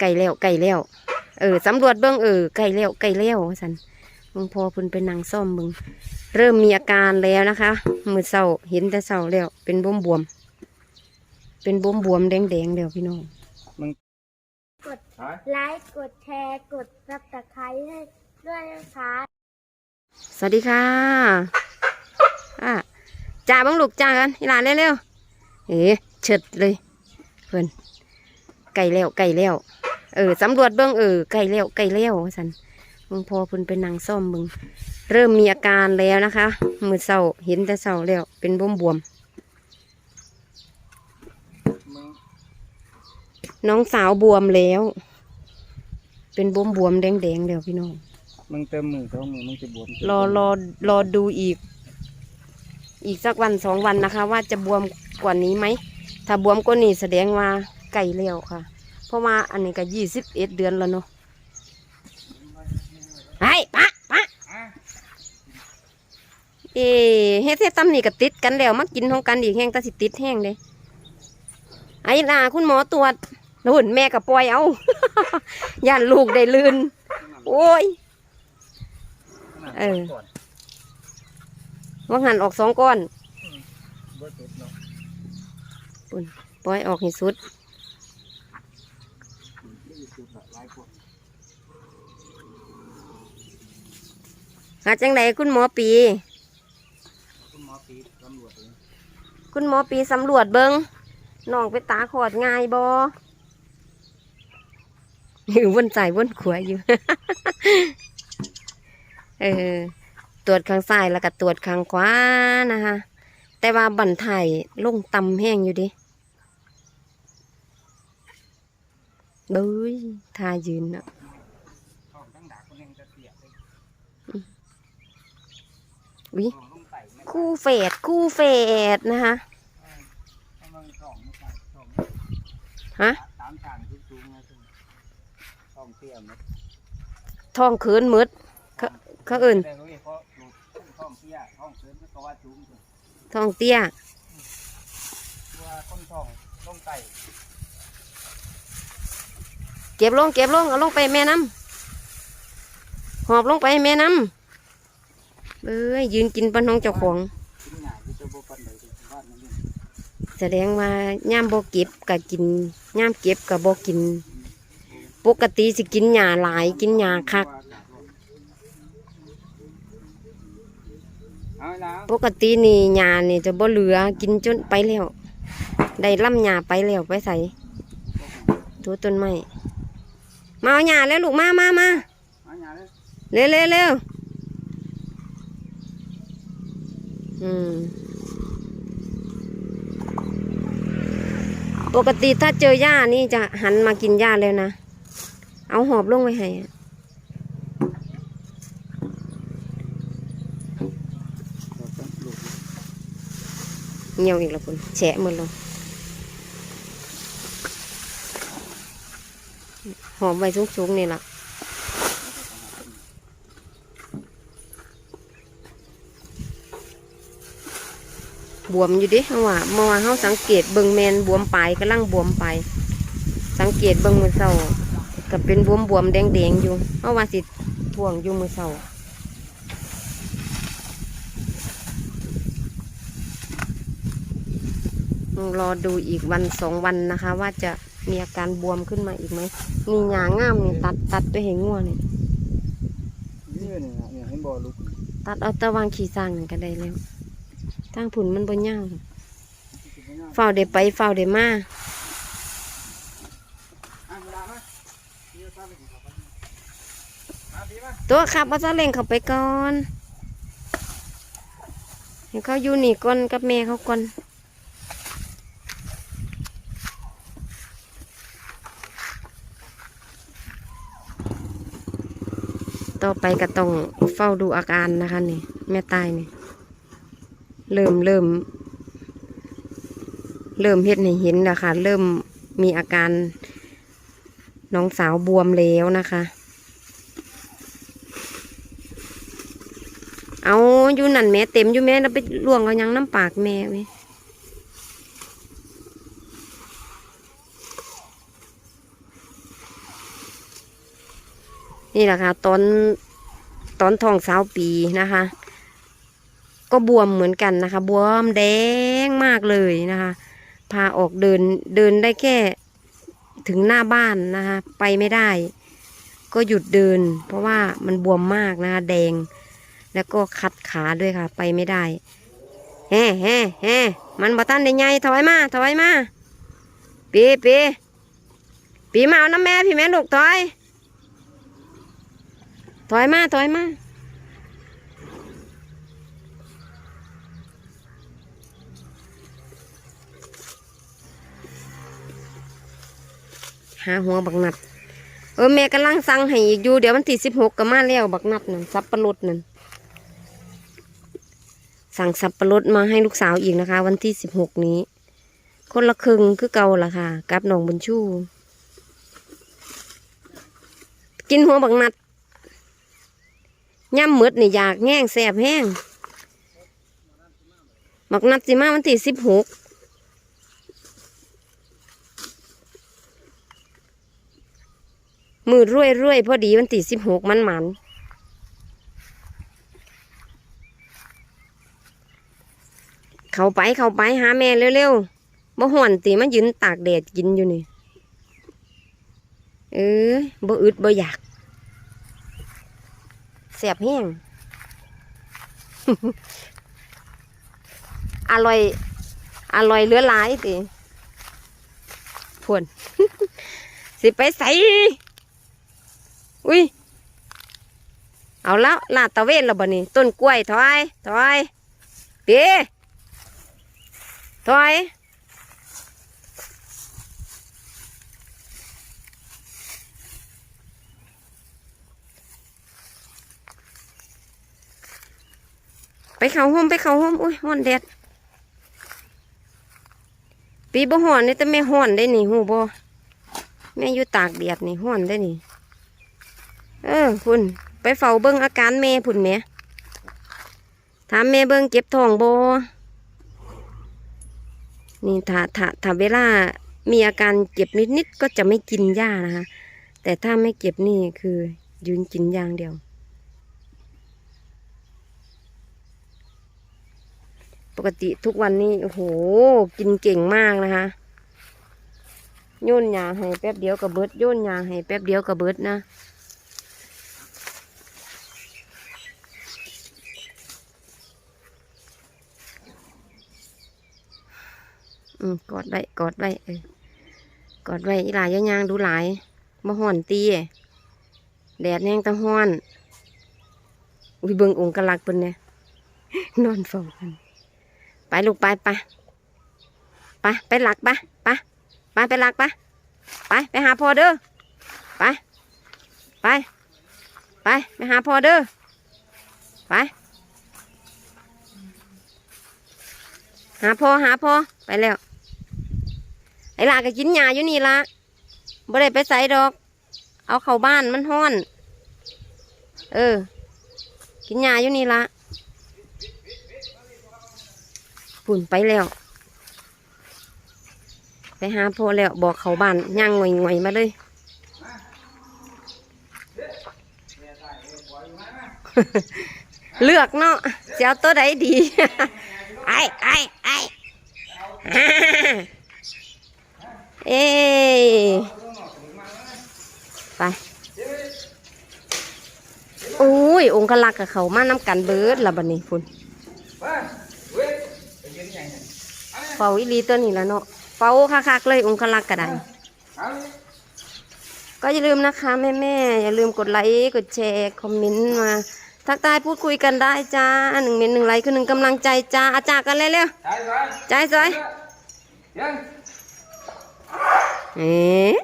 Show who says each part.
Speaker 1: ไก่แล้วไก่แล้วเออสำรวจเบื้องเออไก่แล้วไก่แล้วสันมึงพอเพิ่นไปนั่งซ่อมมึง เริ่มมีอาการแล้วนะคะ มือเศร้าเห็นแต่เศร้าแล้ว เป็นบวมบวมๆเป็นบวมบวมๆแดงแดงๆแล้วพี่น้อง
Speaker 2: ไลค์กดแชร์กดซับสไครต์ให้ด้วยนะคะ
Speaker 1: สวัสดีค่ะอะจ่าบังลูกจ่ากันอีหลานเร็วๆเอ๋เฉิดเลยเพื่อนไก่แล้วไก่แล้ว เออสำรวจเบื้องเออไก่แล้วไก่แล้วสันมึงพอเพิ่นไปนั่งซ่อมมึง เริ่มมีอาการแล้วนะคะ มือเศร้าเห็นแต่เศร้าแล้วเป็นบวมบวมๆน้องสาวบวมแล้ว เป็นบวมบวมๆแดงแดงๆแล้วพี่น้อง
Speaker 3: มึงเติมมือสองมือมึงจะบวม
Speaker 1: รอรอรอดูอีก อีกสักวันสองวันนะคะ ว่าจะบวมกว่านี้ไหมถ้าบวมกว่านี้แสดงว่าไก่เลี้ยวค่ะ เพราะว่าอันนี้ก็ยี่สิบเอ็ดเดือนแล้วเนาะไอ้ปะปะเอ๊ะเฮ็ดเฮ็ดตำนี่ก็ติดกันแล้วมากินของกันอีกแห้งแตาสิติดแห้งเลยไอ้ล่ะคุณหมอตรวจนุ่นแม่กับปล่อยเอาย่านลูกได้ลื่น โอ้ย เออว่าหันออกสองก้อน
Speaker 3: บ่สุดเนาะ
Speaker 1: ปล่อยออกให้สุด
Speaker 3: จุดหลายคน
Speaker 1: หาจังไดคุณหมอปี
Speaker 3: คุณหมอปีตำรวจเลย
Speaker 1: คุณหมอปีสำรวจเบิงน้องไปตาขอดง่ายบออยู่วนใจวนขวาอยู่ เออ ตรวจข้างซ้ายแล้วก็ตรวจข้างขวานะคะ แต่ว่าบันไทยลงต่ำแห้งอยู่ดิ เบ้ยท่ายืนอะ
Speaker 3: ท้องทั้งดาคนยังจะเสียเลย
Speaker 1: วิ
Speaker 3: ท้องลงไต่แม่
Speaker 1: คู่เฟดคู่เฟดนะคะ
Speaker 3: ให้มันท้องไม่ใส่ท้อง
Speaker 1: ฮะ
Speaker 3: ตามทางสูงๆนะซึ่งท้องเตี้ยมั้ย
Speaker 1: ท้องเขินมืดเขาเขาเอื่น
Speaker 3: แต่รู้เพราะลูกท้องเตี้ยท้อง เก็
Speaker 1: บลงเก็บลงเอาลงไปแม่น้ำหอบลงไปแม่น้ำเอ้ยยืนกินปันน้องเจ้าของ แสดงว่าย่ามบ่เก็บก็กินย่ามเก็บก็บ่กิน ปกติสิกินหญ้าหลายกินหญ้าคัก ปกตินี่หญ้านี่จะบ่เหลือกินจนไปแล้ว ได้ล่ำหญ้าไปแล้วไปใส่ตัวต้นไม้ มาเอาหญ้าแล้วลูกมามามา
Speaker 3: เอาหญ้าเลย
Speaker 1: เร็วเร็วเร็วอืมปกติถ้าเจอหญ้านี่จะหันมากินหญ้าแล้วนะ เอาหอบลงไว้ให้
Speaker 3: เราต้องปลูก
Speaker 1: เหี่ยวอีกแล้วคุณแฉะหมดเลย หอมไว้สูงๆนี่ล่ะบวมอยู่ดิเฮาว่าเมื่อวานเฮาสังเกตเบิงแมนบวมไปกำลังบวมไป สังเกตเบิงมือเศร้าก็เป็นบวมบวมๆแดงอยู่เฮาว่าสิท่วงอยู่มือเศร้ารอดูอีกวันสองวันนะคะ ว่าจะ มีอาการบวมขึ้นมาอีกไหมมีหยางามนี่ตัดตัดไปเห็นงัวนี่
Speaker 3: นี่นี่นะเนี่ยเห็นบ่ลูก
Speaker 1: ตัดเอาแตะวางขี่สร้างนั่นก็ได้แล้วทางผุนมันบ่ยาวหรอกเฝ้าได้ไปเฝ้าได้มา
Speaker 3: อะเวลามาเดี๋ยวตามไปกินข้าวกันมาพี่มา
Speaker 1: ตัวขับมาซาเล่งเข้าไปก่อนให้เขาอยู่นี่ก่อนกับแม่เขาก่อน ต่อไปก็ต้องเฝ้าดูอาการนะคะ นี่ แม่ตายนี่ เริ่มเริ่ม เริ่มเฮ็ดให้เห็นแล้วค่ะ เริ่มมีอาการน้องสาวบวมแล้วนะคะ เอาอยู่นั่นแม่เต็มอยู่แม่แล้วไปล่วงเอายังน้ำปากแม่เว้ นี่แหละค่ะตอนตอนทองสาวปีนะคะ ก็บวมเหมือนกันนะคะ บวมแดงมากเลยนะคะ พาออกเดินเดินได้แค่ถึงหน้าบ้านนะคะ ไปไม่ได้ ก็หยุดเดิน เพราะว่ามันบวมมากนะคะแดง แล้วก็คัดขาด้วยค่ะ ไปไม่ได้แฮ่แฮ่แฮ่มันบ่ทันได้ใหญ่ถอยมาถอยมาปีปีปีมาเอาน้ำแม่พี่แม่ลูกถอย ถอยมาถอยมาหาหัวบักนัด เออแม่กำลังสั่งให้อีกอยู่เดี๋ยววันที่สิบหกก็มาแล้วบักนัดนั่นสับปะรดนั่นสั่งสับปะรดมาให้ลูกสาวอีกนะคะ วันที่สิบหกนี้ คนละครึ่งคือเก่าละค่ะ กับน้องบุญชู กินหัวบักนัด ย่ำมืดนี่อยากแง่งแสบแห้งบักนัดสิมาวันที่สิบหกมือรวยรวยพอดีวันที่สิบหกมันมันเข้าไปเข้าไปหาแม่เร็วๆบ่ห่อนตีมายืนตากแดดกินอยู่นี่ เออบ่อึดบ่อยาก เสียบแห้ง อร่อย อร่อยเหลือหลายติพวน สิไปใส่ อุ้ย เอาแล้วลาดตะเวนแล้วบ่นี่ต้นกล้วยถอย ถอยเปีถอย ไปเขาห้มไปเขาห้มอุ้ยห้อนแดดปีบ่ห้อนนี่แต่แม่ห้อนได้นี่หูบ่แม่อยู่ตากแดดนี่ห้อนได้นี่ เออคุณไปเฝ้าเบิ่งอาการแม่พุ่นแม่ถามแม่เบิ่งเจ็บทองบ่นี่ถ้าถ้าถ้าเวลามีอาการเจ็บนิดๆก็จะไม่กินยานะคะแต่ถ้าไม่เจ็บนี่คือยืนกินอย่างเดียว กติทุกวันนี้โอ้โหกินเก่งมากนะคะโยนยาให้แป๊บเดียวกับเบิดโยนยาให้แป๊บเดียวกับเบิดนะอืมกอดไว้กอดไว้เออกอดไว้อีหลายย่างดูหลายมาห่อนตีแดดแห้งตะห้อนอุ้ยเบิงองค์กลักเพิ่นเนี่ยนอนเฝ้ากัน ไปลูกไปไปไปไปหลักไปไปไปไปหลักไปไปไปหาพ่อเด้อไปไปไปไปหาพ่อเด้อไปหาพ่อหาพ่อไปแล้วไอ้หลาก็กินหญ้าอยู่นี่ละบ่ได้ไปใส่ดอก เอาเข้าบ้านมันห้อน เออ กินหญ้าอยู่นี่ละุ่นไปแล้ว ไปหาพ่อแล้วบอกเขาบ้านย่างงอยงอยๆมาเลยเลือกเนาะเจ้าตัวใดดีไอ้ไอ้ไอ้เอ้ไปอุ้ย องค์กลักษ์กับเขามาน้ำกันเบิดละบัดนี้พุ่น
Speaker 3: ว่าเว้ยไปยืนยังไง
Speaker 1: เฝ้าอีหลีตัวนี้แล้วเนาะเฝ้าคักๆเลยองค์ลักษ์กระได
Speaker 3: เอาเลย
Speaker 1: ก็อย่าลืมนะคะแม่แม่ๆอย่าลืมกดไลค์กดแชร์คอมเมนต์มาทักทายพูดคุยกันได้จ้าหนึ่งเมนหนึ่งไลค์คือหนึ่งกำลังใจจ้าอาจากกันเลยเร็ว
Speaker 3: ใช่ใช่
Speaker 1: ใจสวย
Speaker 3: ยัง
Speaker 1: เอ๊ะ